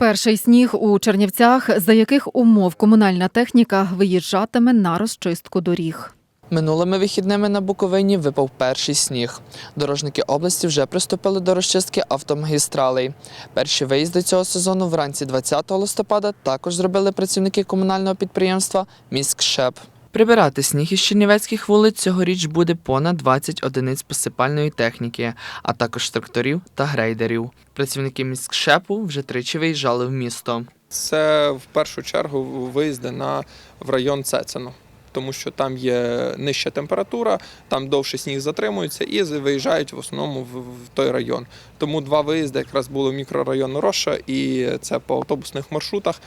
Перший сніг у Чернівцях, за яких умов комунальна техніка виїжджатиме на розчистку доріг. Минулими вихідними на Буковині випав перший сніг. Дорожники області вже приступили до розчистки автомагістралей. Перші виїзди цього сезону вранці 20 листопада також зробили працівники комунального підприємства «Міськшеп». Прибирати сніг із чернівецьких вулиць цьогоріч буде понад 20 одиниць посипальної техніки, а також тракторів та грейдерів. Працівники міськшепу вже тричі виїжджали в місто. Це в першу чергу виїзди на в район Цецину, тому що там є нижча температура, там довше сніг затримується і виїжджають в основному в, той район. Тому два виїзди якраз було в мікрорайон Роша, і це по автобусних маршрутах.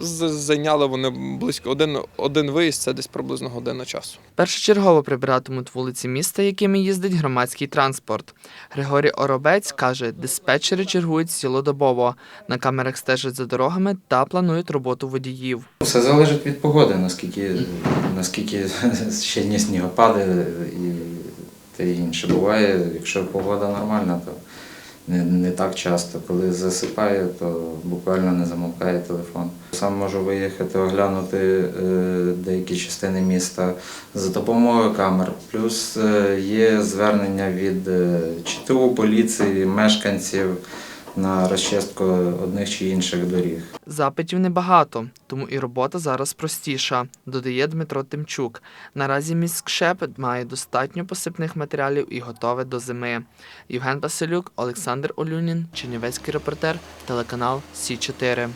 Зайняли вони близько один, один виїзд, це десь приблизно година часу. Першочергово прибиратимуть вулиці міста, якими їздить громадський транспорт. Григорій Оробець каже, диспетчери чергують цілодобово. На камерах стежать за дорогами та планують роботу водіїв. Все залежить від погоди, наскільки, наскільки щільні снігопади і те інше. Буває, якщо погода нормальна, то не, не так часто. Коли засипає, то буквально не замовкає телефон. Сам можу виїхати, оглянути е, деякі частини міста за допомогою камер. Плюс е, є звернення від е, ЧТУ, поліції, мешканців на розчистку одних чи інших доріг. Запитів небагато, тому і робота зараз простіша, додає Дмитро Тимчук. Наразі міськшеп має достатньо посипних матеріалів і готове до зими. Євген Василюк, Олександр Олюнін, Чернівецький репортер, телеканал Сі 4